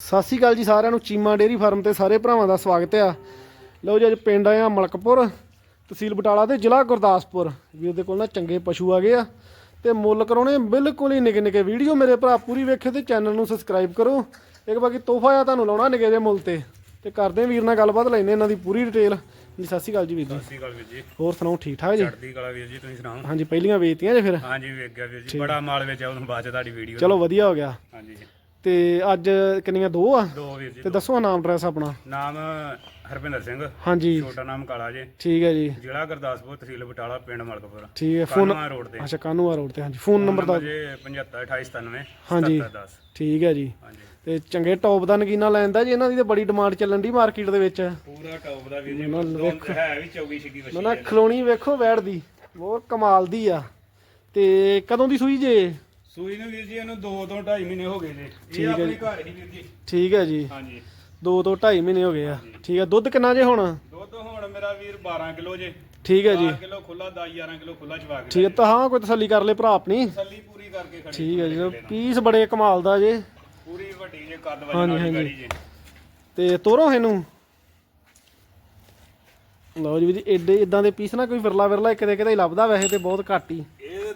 ਸਤਿ ਸ਼੍ਰੀ ਅਕਾਲ ਜੀ ਸਾਰਿਆਂ ਨੂੰ ਚੀਮਾ ਡੇਅਰੀ ਫਾਰਮ ਤੇ ਸਾਰੇ ਭਰਾਵਾਂ ਦਾ ਸਵਾਗਤ ਆ। ਲਓ ਜੀ ਅੱਜ ਪਿੰਡ ਆਏ ਆ ਮਲਕਪੁਰ ਤਹਿਸੀਲ ਬਟਾਲਾ ਤੇ ਜ਼ਿਲ੍ਹਾ ਗੁਰਦਾਸਪੁਰ। ਵੀਰ ਦੇ ਕੋਲ ਨਾ ਚੰਗੇ ਪਸ਼ੂ ਆ ਗਏ ਆ। ਤੇ ਮੁੱਲ ਕਰਾਉਣੇ ਬਿਲਕੁਲ ਹੀ ਨਿੱਕੇ ਨਿੱਕੇ ਵੀਡੀਓ ਮੇਰੇ ਭਰਾ ਪੂਰੀ ਵੇਖਿਓ ਤੇ ਚੈਨਲ ਨੂੰ ਸਬਸਕ੍ਰਾਈਬ ਕਰੋ। ਇੱਕ ਬਾਕੀ ਤੋਹਫਾ ਆ ਤੁਹਾਨੂੰ ਲਾਉਣਾ ਨਿੱਕੇ ਜਿਹੇ ਮੁੱਲ ਤੇ। ਤੇ ਕਰਦੇ ਵੀਰ ਨਾਲ ਗੱਲਬਾਤ ਲੈਂਦੇ ਇਹਨਾਂ ਦੀ ਪੂਰੀ ਡਿਟੇਲ ਜੀ ਸਤਿ ਸ਼੍ਰੀ ਅਕਾਲ ਜੀ ਵੀਰ ਜੀ। ਸਤਿ ਸ਼੍ਰੀ ਅਕਾਲ ਵੀਰ ਜੀ। ਹੋਰ ਸੁਣਾਓ ਠੀਕ ਠਾਕ ਜੀ? ਚੜ੍ਹਦੀ ਕਲਾ ਵੀਰ ਜੀ ਤੁਸੀਂ ਸੁਣਾਓ? ਹਾਂਜੀ ਪਹਿਲੀਆਂ ਵੇਚਤੀਆਂ ਜੇ ਫਿਰ? ਹਾਂਜੀ ਵੇਖ ਗਿਆ ਵੀਰ ਜੀ ਬੜਾ ਮਾਲ ਵਿੱਚ ਆ ਉਹਨੂੰ ਬਾਅਦ ਚ ਤੁਹਾਡੀ ਵੀਡੀਓ ਚਲੋ ਵਧੀਆ ਹੋ ਗਿਆ। ਹਾਂਜੀ। ਤੇ ਅੱਜ ਕਿੰਨੀਆਂ ਦੋ ਆ? ਦੋ ਵੀਰ ਜੀ ਤੇ ਦੱਸੋ ਨਾਮ ਐਡਰੈਸ ਆਪਣਾ। ਨਾਮ ਹਰਪਿੰਦਰ ਸਿੰਘ। ਹਾਂਜੀ। ਛੋਟਾ ਨਾਮ ਕਾਲਾ ਜੀ। ਠੀਕ ਹੈ ਜੀ। ਜ਼ਿਲ੍ਹਾ ਗੁਰਦਾਸਪੁਰ ਤਹਿਸੀਲ ਬਟਾਲਾ ਪਿੰਡ ਮਲਕਪੁਰ। ਠੀਕ ਹੈ। ਫੋਨ ਰੋਡ ਤੇ। ਅੱਛਾ ਕਾਨੂੰਆ ਰੋਡ ਤੇ ਹਾਂਜੀ। ਫੋਨ ਨੰਬਰ ਦਾ ਜੀ 75 28 97 ਹਾਂਜੀ। 10 ਠੀਕ ਹੈ ਜੀ। ਹਾਂਜੀ। ਤੇ ਚੰਗੇ ਟੌਪ ਦਾ ਨਗੀਨਾ ਲੈਂਦਾ ਜੀ ਇਹਨਾਂ ਦੀ ਤੇ ਬੜੀ ਡਿਮਾਂਡ ਚੱਲਣ ਦੀ ਮਾਰਕੀਟ ਦੇ ਵਿੱਚ। ਪੂਰਾ ਟੌਪ ਦਾ ਵੀਰ ਜੀ ਹੈ ਵੀ 24 ਛਿੱਗੀ ਵਛੀ ਨਾ ਖਲੋਣੀ ਵੇਖੋ ਵੈੜ ਦੀ। ਬਹੁਤ ਕਮਾਲ ਦੀ ਆ। ਤੇ ਕਦੋਂ ਦੀ ਸੂਈ ਜੇ? ਸੂਈ ਨੂੰ ਵੀਰ ਜੀ ਇਹਨੂੰ 2 ਤੋਂ 2.5 ਮਹੀਨੇ ਹੋ ਗਏ ਜੀ। ਇਹ ਆਪਣੇ ਘਰ ਹੀ ਵੀਰ ਜੀ। ਠੀਕ ਹੈ ਜੀ। ਹਾਂਜੀ। 2 ਤੋਂ 2.5 ਮਹੀਨੇ ਹੋ ਗਏ ਆ। ਠੀਕ ਹੈ ਦੁੱਧ ਕਿੰਨਾ ਜੇ ਹੁਣ? ਦੁੱਧ ਹੁਣ ਮੇਰਾ ਵੀਰ 12 ਕਿਲੋ ਜੇ। ਠੀਕ ਹੈ ਜੀ। 4 ਕਿਲੋ ਖੁੱਲਾ 10 11 ਕਿਲੋ ਖੁੱਲਾ ਚਵਾ ਕੇ ਠੀਕ ਹੈ ਤਾਂ ਹਾਂ ਕੋਈ ਤਸੱਲੀ ਕਰ ਲੈ ਭਰਾ ਆਪਣੀ। ਤਸੱਲੀ ਪੂਰੀ ਕਰਕੇ ਖੜੀ ਠੀਕ ਹੈ ਜੀ ਪੀਸ ਬੜੇ ਕਮਾਲ ਦਾ ਜੇ। ਪੂਰੀ ਵੱਡੀ ਜੇ ਕੱਦ ਵਜਨ ਵਾਲੀ ਗਾੜੀ ਜੇ। ਤੇ ਤੋਰੋ ਇਹਨੂੰ। ਲਓ ਜੀ ਵੀ ਜੀ ਇਦਾਂ ਦੇ ਪੀਸ ਨਾ ਕੋਈ ਵਿਰਲਾ ਵਿਰਲਾ ਕਿਤੇ ਕਿਤੇ ਹੀ ਲੱਭਦਾ ਵੈਸੇ ਤੇ ਬਹੁਤ ਘੱਟ ਹੀ।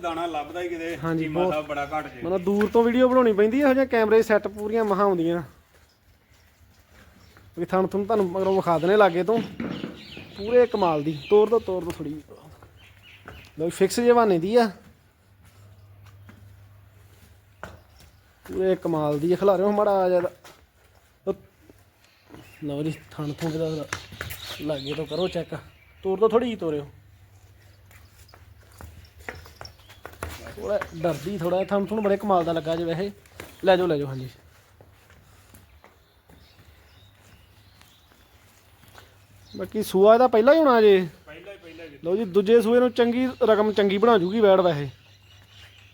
ਦਾਣਾ ਲੱਭਦਾ ਹੀ ਕਿਤੇ ਹਾਂਜੀ, ਚੀਮਾ ਸਾਹਿਬ ਬੜਾ ਘੱਟ ਜੇ। ਮਤਲਬ ਦੂਰ ਤੋਂ ਵੀਡੀਓ ਬਣਾਉਣੀ ਪੈਂਦੀ ਹੈ ਇਹੋ ਜਿਹੇ ਕੈਮਰੇ ਸੈੱਟ ਪੂਰੀਆਂ ਮਹਾਂ ਆਉਂਦੀਆਂ। ਵੀ ਤੁਹਾਨੂੰ ਤੁਹਾਨੂੰ ਤੁਹਾਨੂੰ ਮਗਰੋਂ ਵਿਖਾ ਦਨੇ ਲਾਗੇ ਤੋਂ। ਪੂਰੇ ਕਮਾਲ ਦੀ ਤੋਰ ਦੋ ਤੋਰ ਦੋ ਥੋੜੀ ਲਓ ਫਿਕਸ ਜੇ ਬਹਾਨੇ ਦੀ ਆ। ਪੂਰੇ ਕਮਾਲ ਦੀ ਖਿਲਾ ਰਹੇ ਹੋ ਮੜਾ ਜ਼ਿਆਦਾ ਲਓ ਜੀ ਥਣ ਥਣ ਦਾ ਲਾਗੇ ਤੋਂ ਕਰੋ ਚੈੱਕ ਤੋਰ ਦੋ ਥੋੜੀ ਜਿਹੀ ਤੋਰਿਓ। ਥੋੜਾ ਡਰਦੀ ਥੋੜਾ ਥਣ ਥਣ ਬੜੇ ਕਮਾਲ ਦਾ ਲੱਗਾ ਜੇ ਵੈਸੇ। ਲੈ ਜਾਓ ਲੈ ਜਾਓ ਹਾਂਜੀ। ਬਾਕੀ ਸੂਆ ਇਹਦਾ ਪਹਿਲਾਂ ਹੀ ਹੋਣਾ ਜੇ। ਪਹਿਲਾਂ ਹੀ ਪਹਿਲਾਂ ਜੀ ਲਓ ਜੀ ਦੂਜੇ ਸੂਏ ਨੂੰ ਚੰਗੀ ਰਕਮ ਚੰਗੀ ਬਣਾ ਜੂਗੀ ਵੈੜ ਵੈਸੇ।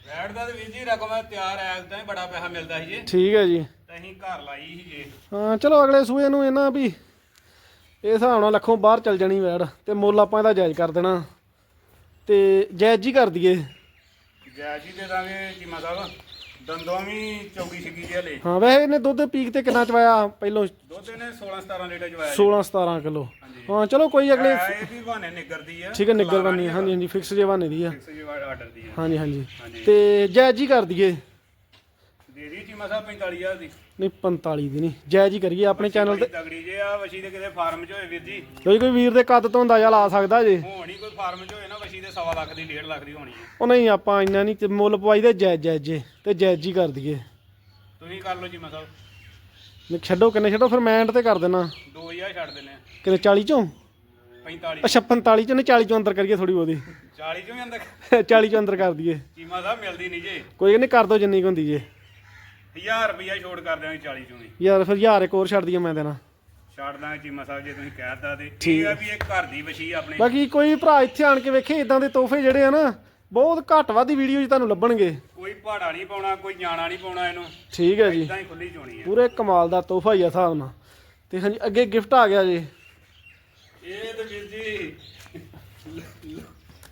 ਵੈਟ ਦਾ ਤੇ ਵੀਰ ਜੀ ਰਕਮ ਹੈ ਤਿਆਰ ਐ ਤਾਂ ਬੜਾ ਪੈਸਾ ਮਿਲਦਾ ਸੀ ਜੀ। ਠੀਕ ਹੈ ਜੀ। ਅਸੀਂ ਘਰ ਲਾਈ ਸੀ ਜੀ। ਹਾਂ ਚਲੋ ਅਗਲੇ ਸੂਏ ਨੂੰ ਇਹਨਾਂ ਵੀ ਇਹ ਹਿਸਾਬ ਨਾਲ ਲੱਖੋਂ ਬਾਹਰ ਚੱਲ ਜਾਣੀ ਵੈੜ ਤੇ ਮੁੱਲ ਆਪਾਂ ਇਹਦਾ ਜਾਇਜ਼ ਕਰ ਦੇਣਾ। ਤੇ ਜਾਇਜ਼ ਹੀ ਕਰ ਦਈਏ। ਜੈ ਜੀ ਦੇ ਦਾਂਗੇ ਚੀਮਾ ਸਾਹਿਬ। ਦੰਦੋਂ ਵੀ ਚੌਗੀ ਛਿੱਗੀ ਜੇ ਹਲੇ। ਹਾਂ ਵੈਸੇ ਇਹਨੇ ਦੁੱਧ ਪੀਕ ਤੇ ਕਿੰਨਾ ਚਵਾਇਆ ਪਹਿਲੋਂ? ਦੁੱਧ ਇਹਨੇ 16 17 ਲੀਟਰ ਜਵਾਇਆ 16 17 ਕਿਲੋ। ਹਾਂ ਚਲੋ ਕੋਈ ਅਗਲੇ ਇਹ ਵੀ ਬਹਾਨੇ ਨਿਗਰਦੀ ਆ। ਠੀਕ ਹੈ ਨਿੱਗਰ ਬੰਨੀ ਹਾਂਜੀ ਹਾਂਜੀ ਫਿਕਸ ਜੇ ਬਹਾਨੇ ਦੀ ਆ। ਫਿਕਸ ਜੀ ਆਰਡਰ ਦੀ ਆ। ਹਾਂਜੀ ਹਾਂਜੀ। ਤੇ ਜਾਇਜ਼ ਹੀ ਕਰ ਦਈਏ। ਦੇ ਦੀ ਚੀਮਾ ਸਾਹਿਬ 45000 ਦੀ। ਨਹੀਂ 45 ਦੀ ਨਹੀਂ। ਜਾਇਜ਼ ਹੀ ਕਰੀਏ ਆਪਣੇ ਚੈਨਲ ਤੇ। ਤਗੜੀ ਜੇ ਆ ਵਸ਼ੀ ਦੇ ਕਿਤੇ ਫਾਰਮ 'ਚ ਹੋਏ ਵੀਰ ਜੀ। ਕੋਈ ਕੋਈ ਵੀਰ ਦੇ ਕੱਦ ਤੋਂ ਅੰਦਾਜ਼ਾ ਲਾ ਸਕਦਾ ਜੇ। ਹੋਣੀ ਕੋਈ ਫਾਰਮ 'ਚ ਹੋਏ ਨਾ ਵਸ਼ੀ ਦੇ 1.5 ਲੱਖ ਦੀ 1.5 ਲੱਖ ਦੀ ਹੋਣੀ ਹੈ। ਉਹ ਨਹੀਂ ਆਪਾਂ ਇੰਨਾ ਨਹੀਂ ਤੇ ਮੁੱਲ ਪਵਾਈ ਦੇ ਜਾਇਜ਼ ਜਾਇਜ਼ ਜੇ ਤੇ ਜਾਇਜ਼ ਹੀ ਕਰ ਦਈਏ। ਤੁਸੀਂ ਕਰ ਲਓ ਜੀ ਮਤਲਬ ਨਹੀਂ ਛੱਡੋ ਕਿੰਨੇ ਛੱਡੋ ਫਿਰ ਮੈਂ ਐਂਡ ਤੇ ਕਰ ਦੇਣਾ 2000 ਛੱਡ ਦਿੰਨੇ ਆ। ਕਿਤੇ 40 ਚੋਂ? 45 ਅੱਛਾ 45 ਚੋਂ ਨਹੀਂ 40 ਚੋਂ ਅੰਦਰ ਕਰੀਏ ਥੋੜੀ ਉਹਦੀ 40 ਚੋਂ ਹੀ ਅੰਦਰ। 40 ਚੋਂ ਅੰਦਰ ਕਰ ਦਈਏ। ਚੀਮਾ ਸਾਹਿਬ ਮਿਲਦੀ ਨਹੀਂ ਜੇ। ਕੋਈ ਨਹੀਂ ਕਰ ਦੋ ਜਿੰਨੀ ਕੁ ਹੁੰਦੀ ਜੇ। 1000 ਰੁਪਈਆ ਛੋੜ ਕਰ ਦਿਆਂਗੇ 40 ਚੋਂ ਵੀ। ਯਾਰ ਫਿਰ ਹਜ਼ਾਰ ਇੱਕ ਹੋਰ ਛੱਡ ਦਈਏ ਮੈਂ ਦੇਣਾ। ਛੱਡ ਦਾਂਗੇ ਚੀਮਾ ਸਾਹਿਬ ਜੇ ਤੁਸੀਂ ਕਹਿਤਾ ਤੇ। ਠੀਕ। ਆ ਵੀ ਇਹ ਘਰ ਦੀ ਵਸ਼ੀ ਆਪਣੇ। ਬਾਕੀ ਕੋਈ ਭਰਾ ਇੱਥੇ ਆਣ ਕੇ ਵੇਖੇ ਇਦਾਂ ਦੇ ਤੋਹਫੇ ਜਿਹੜੇ ਆ ਨਾ ਬਹੁਤ ਘੱਟ ਵੱਧ ਵੀਡੀਓ 'ਚ ਤੁਹਾਨੂੰ ਲੱਭਣਗੇ। ਕੋਈ ਪਹਾੜਾ ਨਹੀਂ ਪਾਉਣਾ ਕੋਈ ਜਾਣਾ ਨਹੀਂ ਪਾਉਣਾ ਇਹਨੂੰ। ਠੀਕ ਹੈ ਜੀ। ਇਦਾਂ ਹੀ ਖੁੱਲੀ ਚੋਣੀ ਆ। ਪੂਰੇ ਕਮਾਲ ਦਾ ਤੋਹਫਾ ਹੀ ਆ ਹਿਸਾਬ ਨਾਲ। ਤੇ ਹਾਂਜੀ ਅੱਗੇ ਗਿਫਟ ਆ ਗਿਆ ਜੀ। ਇਹ ਤੇ ਵੀਰ ਜੀ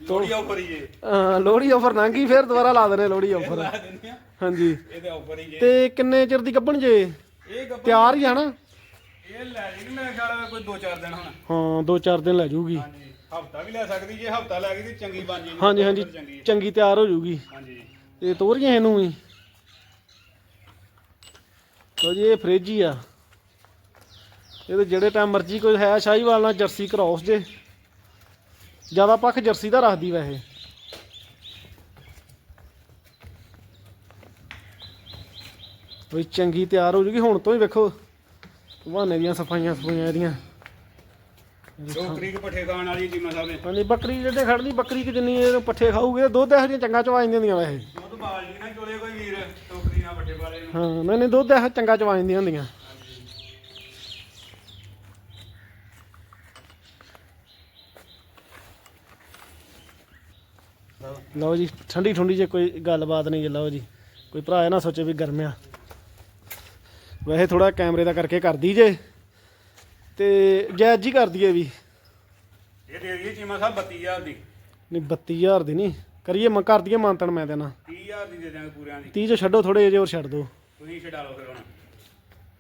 ਲੋੜੀ ਆਫਰ ਹੀ ਜੇ ਅਹ ਲੋਹੜੀ ਆਫਰ ਲੰਘੀ ਫਿਰ ਦੁਬਾਰਾ ਲਾ ਦੇਣੇ ਲੋਹੜੀ ਆਫਰ ਲਾ ਦਿੰਦੇ ਆ। ਹਾਂਜੀ। ਇਹਦੇ ਆਫਰ ਹੀ ਜੇ। ਤੇ ਕਿੰਨੇ ਚਿਰ ਦੀ ਗੱਭਣ ਜੇ? ਇਹ ਗੱਪਾ ਤਿਆਰ ਹੀ ਆ ਨਾ? ਇਹ ਲੈ ਜੀ ਮੇਰੇ ਖਿਆਲ ਕੋਈ 2-4 ਦਿਨ ਹੁਣ। ਹਾਂ ਦੋ ਚਾਰ ਦਿਨ ਲੈ ਜਾਊਗੀ ਹਾਂਜੀ ਹਫਤਾ ਵੀ ਲੈ ਸਕਦੀ ਜੇ ਹਫਤਾ ਲੈ ਗਈ ਤੇ ਚੰਗੀ ਬਣ ਜੇਗੀ ਹਾਂਜੀ ਹਾਂਜੀ ਚੰਗੀ ਚੰਗੀ ਤਿਆਰ ਹੋ ਜਾਊਗੀ ਹਾਂਜੀ। ਤੇ ਤੋਰੀਆਂ ਇਹਨੂੰ ਵੀ? ਲੋ ਜੀ ਇਹ ਫ੍ਰਿਜ ਹੀ ਆ। ਇਹ ਤੇ ਜਿਹੜੇ ਟਾਈਮ ਮਰਜ਼ੀ ਕੋਈ ਹੈ ਸ਼ਾਹੀਵਾਲ ਨਾਲ ਜਰਸੀ ਕ੍ਰੋਸ ਜੇ ਜ਼ਿਆਦਾ ਪੱਖ ਜਰਸੀ ਦਾ ਰੱਖਦੀ ਵੈਸੇ। ਕੋਈ ਚੰਗੀ ਤਿਆਰ ਹੋ ਜੂਗੀ ਹੁਣ ਤੋਂ ਹੀ ਵੇਖੋ। ਬਹਾਨੇ ਦੀਆਂ ਸਫਾਈਆਂ ਸਫਾਈਆਂ ਇਹਦੀਆਂ। ਟੋਕਰੀ ਕੇ ਪੱਠੇ ਖਾਣ ਵਾਲੀ ਜੀ ਸਾਹਿਬ ਨੇ ਹਾਂਜੀ ਬੱਕਰੀ ਜਿਹੜੇ ਖੜਦੀ ਬੱਕਰੀ ਕਿ ਜਿੰਨੀ ਇਹ ਪੱਠੇ ਖਾਊਗੇ ਦੁੱਧ ਇਹੋ ਜਿਹੀਆਂ ਚੰਗਾ ਚਵਾ ਜਾਂਦੀਆਂ ਹੁੰਦੀਆਂ ਵੈਸੇ। ਦੁੱਧ ਬਾਲਟੀ ਨਾ ਚੋਲੇ ਕੋਈ ਵੀਰ ਟੋਕਰੀ ਨਾਲ ਪੱਠੇ ਵਾਲੇ ਨੂੰ ਹਾਂ ਨਹੀਂ ਨਹੀਂ ਦੁੱਧ ਇਹੋ ਚੰਗਾ ਚਵਾ ਜਾਂਦੀਆਂ ਹੁੰਦੀਆਂ। ਲਓ ਜੀ ਠੰਡੀ ਠੰਡੀ ਜੇ ਕੋਈ ਗੱਲਬਾਤ ਨਹੀਂ ਜੀ ਲਓ ਜੀ। ਕੋਈ ਭਰਾ ਇਹ ਨਾ ਸੋਚੇ ਵੀ ਗਰਮਿਆ ਵੈਸੇ ਥੋੜਾ ਕੈਮਰੇ ਦਾ ਕਰਕੇ ਕਰਦੀ ਜੇ। ਤੇ ਜਾਇਜ਼ ਜੀ ਕਰਦੀ ਏ ਵੀ। ਇਹ ਦੇ ਦਈਏ ਚੀਮਾ ਸਾਹਿਬ 32000 ਦੀ। ਨਹੀਂ 32000 ਦੀ ਨਹੀਂ। ਕਰੀਏ ਮੈਂ ਕਰ ਦਈਏ ਮਾਨਤਨ ਮੈਂ ਦੇਣਾ 30000 ਦੀ ਦੇ ਦਿਆਂਗੇ ਪੂਰਿਆਂ ਦੀ। 30 ਚ ਛੱਡੋ ਥੋੜੇ ਜਿਹੇ ਹੋਰ ਛੱਡ ਦਿਓ ਤੁਸੀਂ ਛਡਾ ਲਓ ਫਿਰ ਹੁਣ।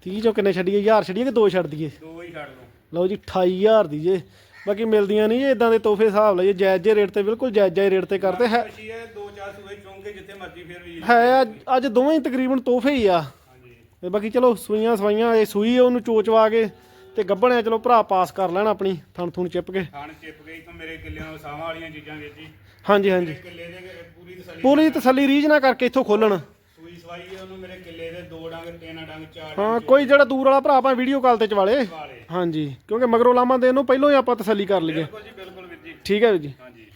30 ਚੋਂ ਕਿੰਨੇ ਛੱਡੀਏ? 1000 ਛੱਡੀਏ ਕਿ ਦੋ ਛੱਡ ਦਈਏ? ਦੋ ਹੀ ਛੱਡ ਲਓ ਲਓ ਜੀ 28000 ਦੀ ਜੇ। ਬਾਕੀ ਮਿਲਦੀਆਂ ਨਹੀਂ ਜੇ ਇਦਾਂ ਦੇ ਤੋਹਫੇ ਹਿਸਾਬ ਲਈਏ। ਜਾਇਜ਼ ਜੇ ਰੇਟ ਤੇ ਬਿਲਕੁਲ ਜਾਇਜ਼ ਜਾਇਜ਼ ਰੇਟ ਤੇ ਕਰਦੇ। ਹੈ ਹੈ ਦੋ ਚਾਰ ਸੂਏ ਚੁੰਗੇ ਜਿੱਥੇ ਮਰਜ਼ੀ ਫਿਰ ਵੀ ਹੈ ਅੱਜ- ਦੋਵੇਂ ਤਕਰੀਬਨ ਤੋਹਫੇ ਹੀ ਆ। ਤੇ ਬਾਕੀ ਚਲੋ ਸੂਈਆਂ ਸਵਾਈਆਂ ਇਹ ਸੂਈ ਉਹਨੂੰ ਚੋਚਵਾ ਕੇ ਤੇ ਗੱਭਣਿਆ ਚਲੋ ਭਰਾ ਪਾਸ ਕਰ ਲੈਣ ਆਪਣੀ ਥਣ ਥੁਣ ਚਿੱਪ ਕੇ। ਖਾਣ ਚਿਪ ਗਈ ਤੋਂ ਮੇਰੇ ਕਿੱਲਿਆਂ ਸਾਵਾਂ ਵਾਲੀਆਂ ਚੀਜ਼ਾਂ ਜੀ। ਹਾਂਜੀ ਹਾਂਜੀ। ਕਿੱਲੇ ਦੇ ਪੂਰੀ ਤਸੱਲੀ ਪੂਰੀ ਤਸੱਲੀ ਰੀਝ ਨਾ ਕਰਕੇ ਇੱਥੋਂ ਖੋਲਣ। ਸੂਈ ਸਵਾਈ ਉਹਨੂੰ ਮੇਰੇ ਕਿੱਲੇ ਦੇ ਦੋ ਡੰਗ ਤਿੰਨ ਡੰਗ ਚਾਰ ਹਾਂ ਕੋਈ ਜਿਹੜਾ ਦੂਰ ਵਾਲਾ ਭਰਾ ਆਪਾਂ ਵੀਡੀਓ ਕਾਲ ਤੇ ਚਵਾਲੇ। ਵਾਲੇ ਹਾਂਜੀ ਕਿਉਂਕਿ ਮਗਰੋਂ ਲਾਵਾਂ ਦੇਣ ਨੂੰ ਪਹਿਲਾਂ ਹੀ ਆਪਾਂ ਤਸੱਲੀ ਕਰ ਲਈਏ। ਬਿਲਕੁਲ ਜੀ ਬਿਲਕੁਲ ਵੀਰ ਜੀ। ਠੀਕ ਹੈ ਵੀਰ ਜੀ। ਹਾਂਜੀ।